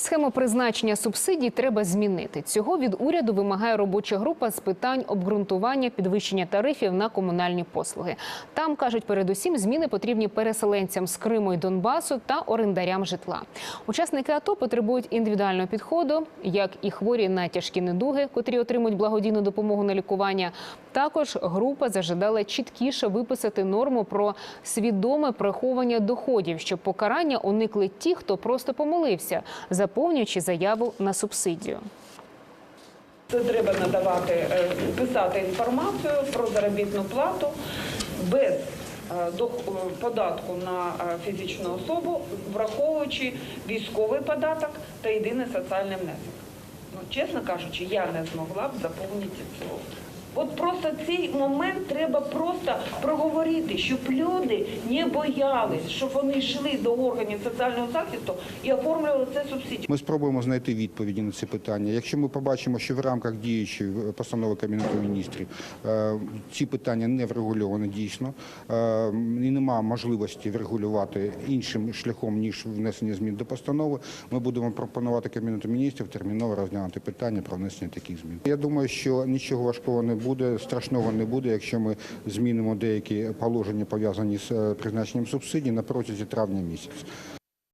Схему призначення субсидій треба змінити. Цього від уряду вимагає робоча група з питань обґрунтування підвищення тарифів на комунальні послуги. Там кажуть, передусім зміни потрібні переселенцям з Криму і Донбасу та орендарям житла. Учасники АТО потребують індивідуального підходу, як і хворі на тяжкі недуги, котрі отримують благодійну допомогу на лікування. Також група зажадала чіткіше виписати норму про свідоме приховування доходів, щоб покарання уникли ті, хто просто помилився, заповнюючи заяву на субсидію. Це треба надавати, е, писати інформацію про заробітну плату без е, е, податку на фізичну особу, враховуючи військовий податок та єдиний соціальний внесок. Ну, чесно кажучи, я не змогла б заповнити цього. От просто цей момент треба просто проговорити, щоб люди не боялись, щоб вони йшли до органів соціального захисту і оформлювали це субсидію. Ми спробуємо знайти відповіді на ці питання. Якщо ми побачимо, що в рамках діючої постанови Кабінету міністрів е, ці питання не врегульовані дійсно е, і немає можливості врегулювати іншим шляхом ніж внесення змін до постанови, ми будемо пропонувати Кабінету міністрів терміново розглянути питання про внесення таких змін. Я думаю, що нічого важкого не буде, страшного не буде, якщо ми змінимо деякі положення пов'язані з е, призначенням субсидій на протязі травня місяця.